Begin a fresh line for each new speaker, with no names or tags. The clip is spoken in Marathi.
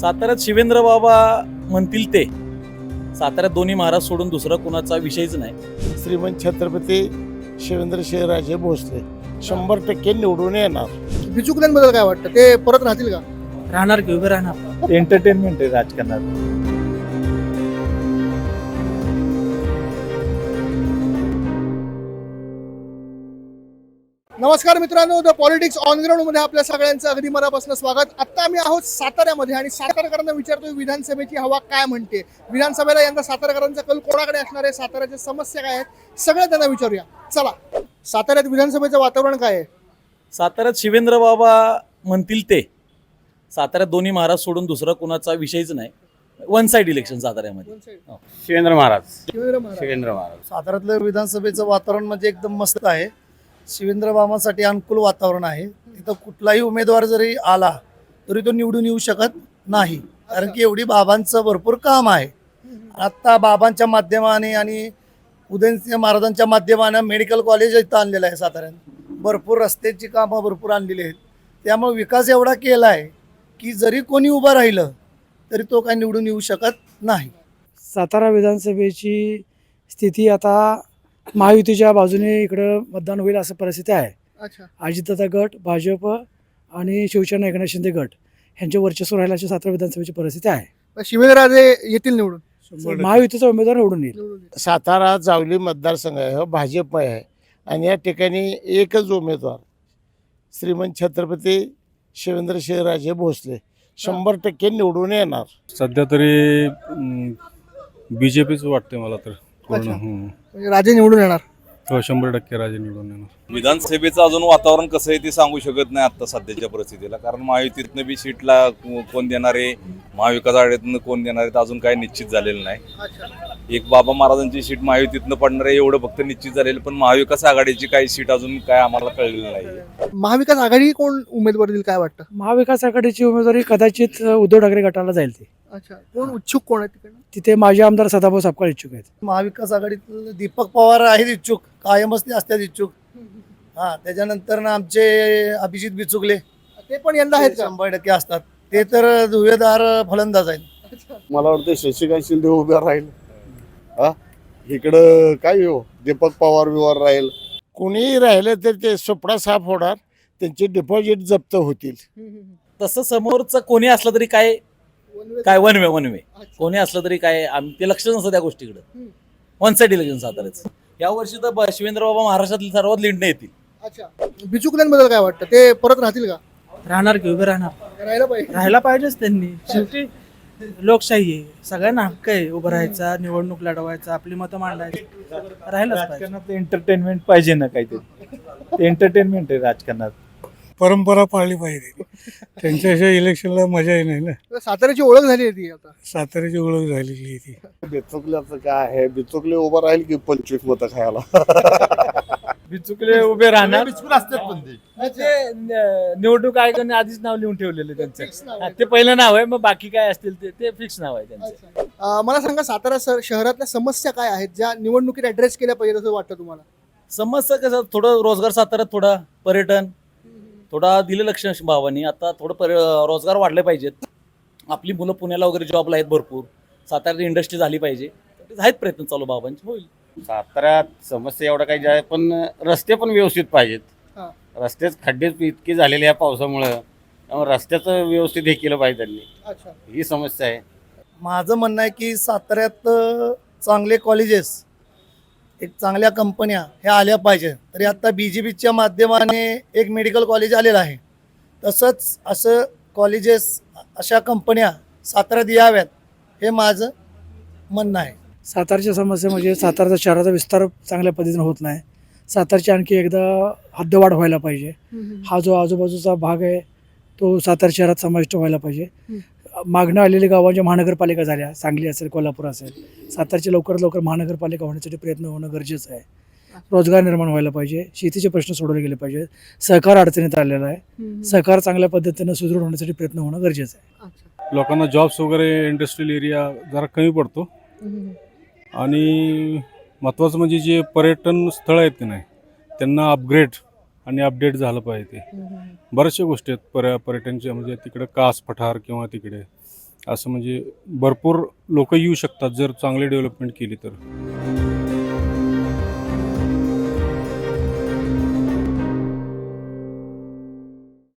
साताऱ्यात शिवेंद्र बाबा म्हणतील ते. साताऱ्यात दोन्ही महाराज सोडून दुसरा कुणाचा विषयच नाही.
श्रीमंत छत्रपती शिवेंद्र शिवराजे भोसले. शंभर टक्के निवडून येणार.
बिचुकल्यांबद्दल काय वाटतं? ते परत राहतील का?
राहणार की उभे राहणार?
एंटरटेनमेंट आहे राजकारणात.
नमस्कार मित्रांनो द पॉलिटिक्स ऑन ग्राउंडमध्ये आपल्या सगळ्यांचं अगदी मनापासून स्वागत. आता आम्ही आहोत साताऱ्यामध्ये आणि सातारकरांना विचारतोय विधानसभेची हवा काय म्हणते? विधानसभेला यंदा सातारकरांचा कल कोणाकडे असणार आहे? साताऱ्याच्या समस्या काय आहेत? सगळं त्यांना विचारूया. चला साताऱ्यात विधानसभेचं वातावरण काय आहे?
साताऱ्यात शिवेंद्र बाबा म्हणतील ते. साताऱ्यात दोन्ही महाराज सोडून दुसरा कुणाचा विषयच नाही. वन साइड इलेक्शन साताऱ्यामध्ये.
शिवेंद्र महाराज.
शिवेंद्र महाराज.
शिवेंद्र महाराज.
साताऱ्यातलं विधानसभेचं वातावरण म्हणजे एकदम मस्त आहे. शिवेंद्रबाबांसाठी अनुकूल वातावरण आहे. तिथं कुठलाही उमेदवार जरी आला तरी तो निवडून येऊ शकत नाही. कारण की एवढी बाबांचं भरपूर काम आहे. आत्ता बाबांच्या माध्यमाने आणि उदयनसिंह महाराजांच्या माध्यमाने मेडिकल कॉलेज इथं आणलेलं आहे साधारण. भरपूर रस्त्याची कामं भरपूर आणलेली आहेत. त्यामुळे विकास एवढा केला आहे की जरी कोणी उभं राहिलं तरी तो काही निवडून येऊ शकत नाही.
सातारा विधानसभेची स्थिती आता महायुतीच्या बाजूने इकडं मतदान होईल असं परिस्थिती आहे.
अच्छा.
अजितदादा गट भाजप आणि शिवसेना एकनाथ शिंदे गट ह्यांच्या वर्चस्व राहिला अशी सातारा विधानसभेची परिस्थिती आहे.
शिवेंद्रराजे येतील निवडून?
महायुतीचा उमेदवार निवडून येईल.
सातारा जावली मतदारसंघ आहे. हा भाजप आहे. आणि या ठिकाणी एकच उमेदवार श्रीमंत छत्रपती शिवेंद्र शिवराजे भोसले. शंभर टक्के निवडून येणार.
सध्या तरी बी जे पीच वाटते मला तर. पूर्ण. हम्म.
म्हणजे राजे निवडून येणार.
हो शंभर टक्के राजे निवडून येणार.
विधानसभेचं अजून वातावरण कसं आहे ते सांगू शकत नाही आता सध्याच्या परिस्थितीला. कारण महायुतीतनं बी सीटला को- कोण देणार आहे? महाविकास आघाडीतनं कोण देणार आहे अजून काही निश्चित झालेलं नाही.
अच्छा.
एक बाबा महाराजांची सीट महायुतीतनं पडणार आहे एवढं फक्त निश्चित झालेलं पण महाविकास आघाडीची काही सीट अजून काय आम्हाला कळलेलं नाही.
महाविकास आघाडी कोण उमेदवार देईल काय वाटतं?
महाविकास आघाडीची उमेदवारी कदाचित उद्धव ठाकरे गटाला जाईल ती.
अच्छा कोण उत्सुक कोण आहे तिकडे
तिथे माजी आमदार सदाभाऊ सापकाळ इच्छुक आहेत.
महाविकास आघाडीतले दीपक पवार आहेत इच्छुक कायमच ते असतात इच्छुक. हा त्याच्यानंतर ना आमचे अभिजित बिचुकले.
ते पण यंदा आहेत का?
शंभर टक्के असतात. ते तर धुवेदार फलंदाज आहेत.
मला वाटतं शशिकांत शिंदे उभ्या राहील. हा? इकडं काय हो? दीपक पवार बिवार राहील.
कोणीही राहिलं तर ते सुपडा साफ होणार त्यांचे डिपॉझिट जप्त होतील.
तसं समोरचं कोणी असलं तरी काय काय वन वे वन वे कोणी असलं तरी काय आम- ते लक्ष नसतं त्या गोष्टीकडे. वन साइड इलेक्शन साताऱ्याचं. या वर्षी तर शिवेंद्र बाबा महाराष्ट्रातील सर्वात लीडने येतील.
अच्छा. बिचुकल्यांबद्दल काय वाटतं? ते परत राहतील का?
राहणार की उभे राहणार.
राहायला पाहिजे.
राहायला पाहिजेच त्यांनी. शेवटी लोकशाही आहे. सगळ्यांना हक्क आहे उभं राहायचा निवडणूक लढवायचा आपली मतं मांडायची. राहिलंच पाहिजे.
राजकारणात एंटरटेनमेंट पाहिजे ना काहीतरी. एंटरटेनमेंट आहे राजकारणात.
परंपरा पाळली पाहिजे. त्यांच्याशिवाय इलेक्शनला मजा येईल नाही ना.
साताऱ्याची ओळख झाली आहे ती आता.
साताऱ्याची ओळख झालेली आहे ती.
बिचुकल्याचं काय आहे? बिचुकले उभं राहील की पंचवीस मतं खायला?
बिचुकले उभे राहणार.
बिचुकले असतात पण ते.
ते न- निवडणूक आयोगाने आधीच नाव लिहून ठेवलेलं
Fix
त्यांचं हा. ते पहिलं नाव आहे मग बाकी काय असतील ते ते फिक्स नाव आहे त्यांचं.
अं, मला सांगा सातारा शहर- शहरातल्या समस्या काय आहेत ज्या निवडणुकीत ऍड्रेस केल्या पाहिजे असं वाटतं तुम्हाला?
समस्या कसं थोडं रोजगार साताऱ्यात थोडा पर्यटन थोडा दिलं लक्ष भावानी. आता थोडं पर रोजगार वाढले पाहिजेत. आपली मुलं पुण्याला वगैरे जॉबला आहेत भरपूर. साताऱ्यात इंडस्ट्री झाली पाहिजे. आहेत प्रयत्न चालू बाबांचे होईल.
साताऱ्यात समस्या एवढं काही आहे पण रस्ते पण व्यवस्थित पाहिजेत.
हा.
रस्तेच खड्डेच इतके झालेले आहे पावसामुळं त्यामुळे रस्त्याचं व्यवस्थित हे केलं पाहिजे त्यांनी.
अच्छा.
ही समस्या आहे.
माझं म्हणणं आहे की साताऱ्यात अ, चांगले कॉलेजेस एक चांगल्या कंपन्या ह्या आल्या पाहिजे तरी आता बी जे पीच्या माध्यमाने एक मेडिकल कॉलेज आलेलं आहे. तसंच असं कॉलेजेस अशा कंपन्या साताऱ्यात याव्यात हे माझं म्हणणं आहे.
सातारच्या समस्या म्हणजे सातारचा शहराचा विस्तार चांगल्या पद्धतीने होत नाही. सातारची आणखी एकदा हद्दवाढ व्हायला पाहिजे. हा जो आजूबाजूचा भाग आहे तो सातारा शहरात समाविष्ट व्हायला पाहिजे. मागणं आलेली गावांच्या महानगरपालिका झाल्या सांगली असेल कोल्हापूर असेल. सातारची लवकरात लवकर महानगरपालिका होण्यासाठी प्रयत्न होणं गरजेचं आहे. रोजगार निर्माण व्हायला पाहिजे. शेतीचे प्रश्न सोडवले गेले पाहिजे सहकार अडचणीत आलेला आहे. सहकार चांगल्या पद्धतीनं सुदृढ होण्यासाठी प्रयत्न होणं गरजेचं आहे.
अच्छा.
लोकांना जॉब्स वगैरे इंडस्ट्रियल एरिया जरा कमी पडतो. आणि महत्त्वाचं म्हणजे जे पर्यटन स्थळ आहेत की नाही त्यांना अपग्रेड आणि अपडेट झालं पाहिजे ते. बऱ्याचशा गोष्टी आहेत पर्या पर्यटनच्या म्हणजे तिकडे कास पठार किंवा तिकडे असं म्हणजे भरपूर लोक येऊ शकतात जर चांगली डेव्हलपमेंट केली तर.